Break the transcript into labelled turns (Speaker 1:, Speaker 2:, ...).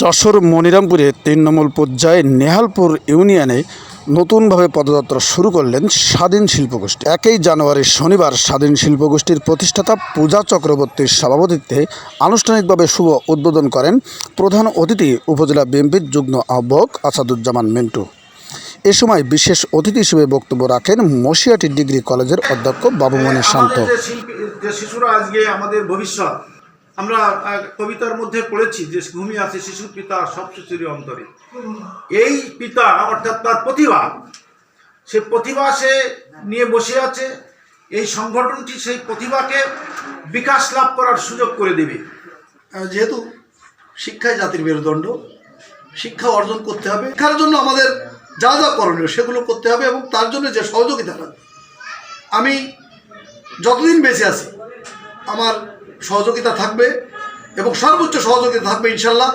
Speaker 1: যশোর মনিরামপুরে তৃণমূল পর্যায়ে নেহালপুর ইউনিয়নে নতুনভাবে পদযাত্রা শুরু করলেন স্বাধীন শিল্পগোষ্ঠী। একই জানুয়ারি শনিবার স্বাধীন শিল্পগোষ্ঠীর প্রতিষ্ঠাতা পূজা চক্রবর্তীর সভাপতিত্বে আনুষ্ঠানিকভাবে শুভ উদ্বোধন করেন প্রধান অতিথি উপজেলা বিএনপির যুগ্ম আহ্বায়ক আসাদুজ্জামান মিন্টু। এ সময় বিশেষ অতিথি হিসেবে বক্তব্য রাখেন মশিয়াটি ডিগ্রি কলেজের অধ্যক্ষ বাবুমণি শান্ত।
Speaker 2: শিশুরা আজকে আমাদের ভবিষ্যৎ আমরা কবিতার মধ্যে পড়েছি যে ঘুমিয়ে আছে শিশুর পিতা, সব শিশুরই অন্তরে। এই পিতা অর্থাৎ তার প্রতিভা, সে প্রতিভা সে নিয়ে বসে আছে, এই সংগঠনটি সেই প্রতিভাকে বিকাশ লাভ করার সুযোগ করে দেবে।
Speaker 3: যেহেতু শিক্ষাই জাতির মেরুদণ্ড, শিক্ষা অর্জন করতে হবে। শিক্ষার জন্য আমাদের যা যা করণীয় সেগুলো করতে হবে এবং তার জন্য যে সহযোগিতা আমি যতদিন বেঁচে আছি, আমার সহযোগিতা থাকবে এবং সর্বোচ্চ সহযোগিতা থাকবে ইনশাল্লাহ।